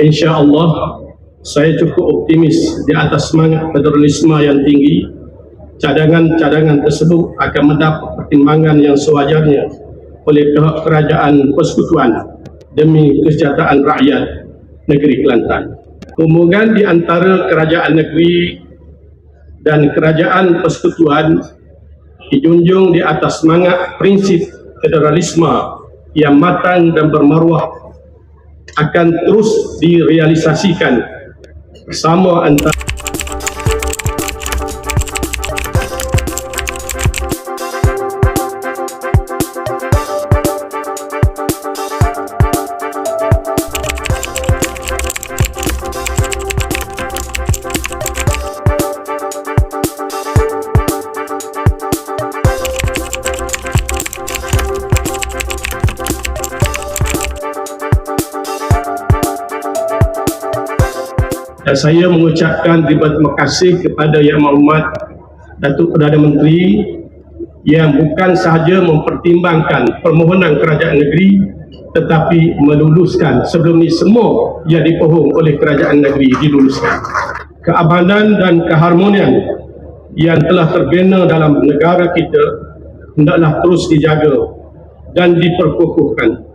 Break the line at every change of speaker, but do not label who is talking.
insya Allah saya cukup optimis di atas semangat federalisme yang tinggi cadangan-cadangan tersebut akan mendapat pertimbangan yang sewajarnya oleh pihak kerajaan persekutuan demi kesejahteraan rakyat negeri Kelantan. Hubungan di antara kerajaan negeri dan kerajaan persekutuan dijunjung di atas semangat prinsip federalisme yang matang dan bermaruah akan terus direalisasikan bersama antara dan saya mengucapkan terima kasih kepada Yang Mahmud Datuk Perdana Menteri yang bukan sahaja mempertimbangkan permohonan kerajaan negeri tetapi meluluskan sebelum ini semua yang dipohong oleh kerajaan negeri diluluskan. Keamanan dan keharmonian yang telah terbina dalam negara kita hendaklah terus dijaga dan diperkukuhkan